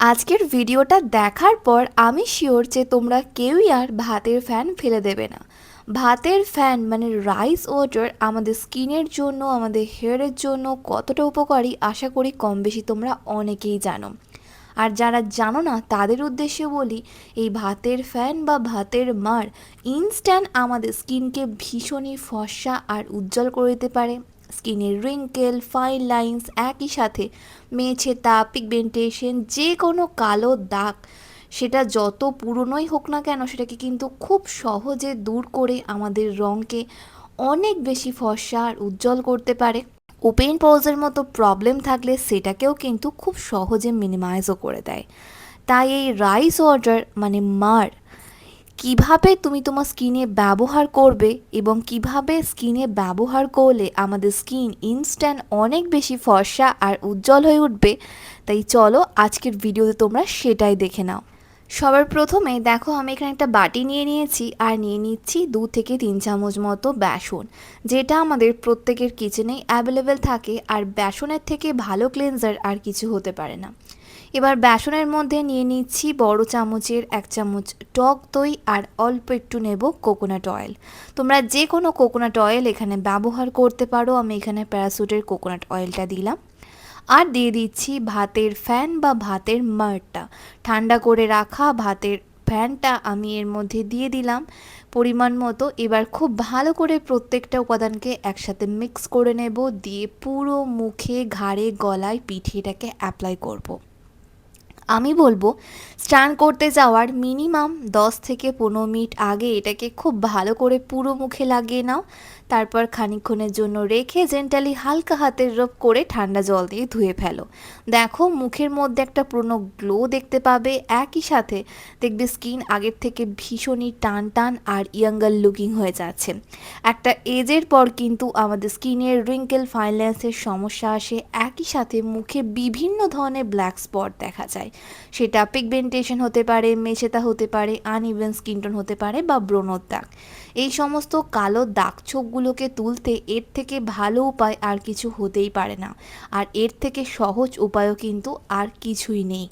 আজকের ভিডিওটা দেখার পর আমি শিওর যে তোমরা কেউই আর ভাতের ফ্যান ফেলে দেবে না। ভাতের ফ্যান মানে রাইস ওয়াটার আমাদের স্কিনের জন্য, আমাদের হেয়ারের জন্য কতটা উপকারী আশা করি কম বেশি তোমরা অনেকেই জানো। আর যারা জানো না, তাদের উদ্দেশ্যে বলি, এই ভাতের ফ্যান বা ভাতের মার ইনস্ট্যান্ট আমাদের স্কিনকে ভীষণই ফর্সা আর উজ্জ্বল করে দিতে পারে। স্কিনের রিঙ্কেল ফাইন লাইন্স একই সাথে মেছে তাপ পিগমেন্টেশন যে কোনো কালো দাগ, সেটা যত পুরনোই হোক না কেন সেটাকে কিন্তু খুব সহজে দূর করে আমাদের রঙকে অনেক বেশি ফর্সা আর উজ্জ্বল করতে পারে। ওপেন পোজের মতো প্রবলেম থাকলে সেটাকেও কিন্তু খুব সহজে মিনিমাইজও করে দেয়। তাই এই রাইস ওয়াটার মানে মার কীভাবে তুমি তোমার স্কিনে ব্যবহার করবে এবং কীভাবে স্কিনে ব্যবহার করলে আমাদের স্কিন ইনস্ট্যান্ট অনেক বেশি ফর্সা আর উজ্জ্বল হয়ে উঠবে? তাই চলো আজকের ভিডিওতে তোমরা সেটাই দেখে নাও। সবার প্রথমে দেখো আমি এখানে একটা বাটি নিয়ে নিয়েছি আর নিয়ে নিচ্ছি দু থেকে তিন চামচ মতো বেসন, যেটা আমাদের প্রত্যেকের কিচেনেই অ্যাভেলেবেল থাকে আর বেসনের থেকে ভালো ক্লেনজার আর কিছু হতে পারে না। এবার বেসনের মধ্যে নিয়ে নিচ্ছি বড় চামচের এক চামচ টক দই আর অল্প একটু নেব কোকোনাট অয়েল তোমরা যে কোনো কোকোনাট অয়েল এখানে ব্যবহার করতে পারো, আমি এখানে প্যারাসুটের কোকোনাট অয়েলটা দিলাম। আর দিয়ে দিচ্ছি ভাতের ফ্যান বা ভাতের মারটা ঠান্ডা করে রাখা ভাতের ফ্যানটা আমি এর মধ্যে দিয়ে দিলাম পরিমাণ মতো। এবার খুব ভালো করে প্রত্যেকটা উপাদানকে একসাথে মিক্স করে নেব, দিয়ে পুরো মুখে, ঘাড়ে, গলায় পিঠে এটাকে অ্যাপ্লাই করব। আমি বলব, স্নান করতে যাওয়ার মিনিমাম দশ থেকে পনেরো মিনিট আগে এটাকে খুব ভালো করে পুরো মুখে লাগিয়ে নাও। তারপর খানিকক্ষণের জন্য রেখে জেন্টালি হালকা হাতের রব করে ঠান্ডা জল দিয়ে ধুয়ে ফেলো। দেখো, মুখের মধ্যে একটা পুরনো গ্লো দেখতে পাবে। একই সাথে দেখবে স্কিন আগের থেকে ভীষণই টান টান আর ইয়াঙ্গার লুকিং হয়ে যাচ্ছে। একটা এজের পর কিন্তু আমাদের স্কিনের রিঙ্কেল ফাইন্যান্সের সমস্যা আসে। একই সাথে মুখে বিভিন্ন ধরনের ব্ল্যাক স্পট দেখা যায়। সেটা পিগমেন্টেশন হতে পারে মেছেতা হতে পারে আনইভেন স্কিন টোন হতে পারে বা ব্রণর দাগ। এই সমস্ত কালো দাগ ছোপগুলোকে তুলতে এর থেকে ভালো উপায় আর কিছু হতেই পারে না। আর এর থেকে সহজ উপায়ও কিন্তু আর কিছুই নেই।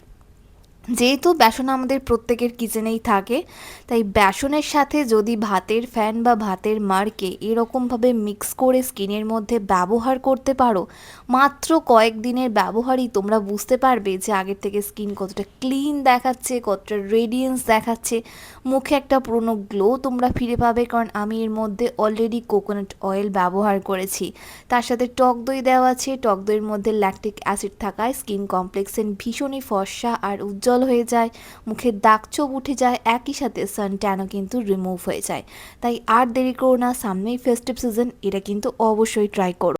যেহেতু বেসন আমাদের প্রত্যেকের কিচেনেই থাকে, তাই বেসনের সাথে যদি ভাতের ফ্যান বা ভাতের মারকে এরকমভাবে মিক্স করে স্কিনের মধ্যে ব্যবহার করতে পারো, মাত্র কয়েকদিনের ব্যবহারই তোমরা বুঝতে পারবে যে আগের থেকে স্কিন কতটা ক্লিন দেখাচ্ছে, কতটা রেডিয়েন্স দেখাচ্ছে, মুখে একটা পুরনো গ্লো তোমরা ফিরে পাবে কারণ আমি এর মধ্যে অলরেডি কোকোনাট অয়েল ব্যবহার করেছি। তার সাথে টক দই দেওয়া আছে, টক দইয়ের মধ্যে ল্যাকটিক অ্যাসিড থাকায় স্কিন কমপ্লেক্সেন ভীষণই ফর্সা আর উজ্জ্বল উজ্জ্বল হয়ে যায়, মুখের দাগ চোপ উঠে যায়, একই সাথে সান ট্যানও কিন্তু রিমুভ হয়ে যায়। তাই আর দেরি করো না, সামনেই ফেস্টিভ সিজন এটা কিন্তু অবশ্যই ট্রাই করো।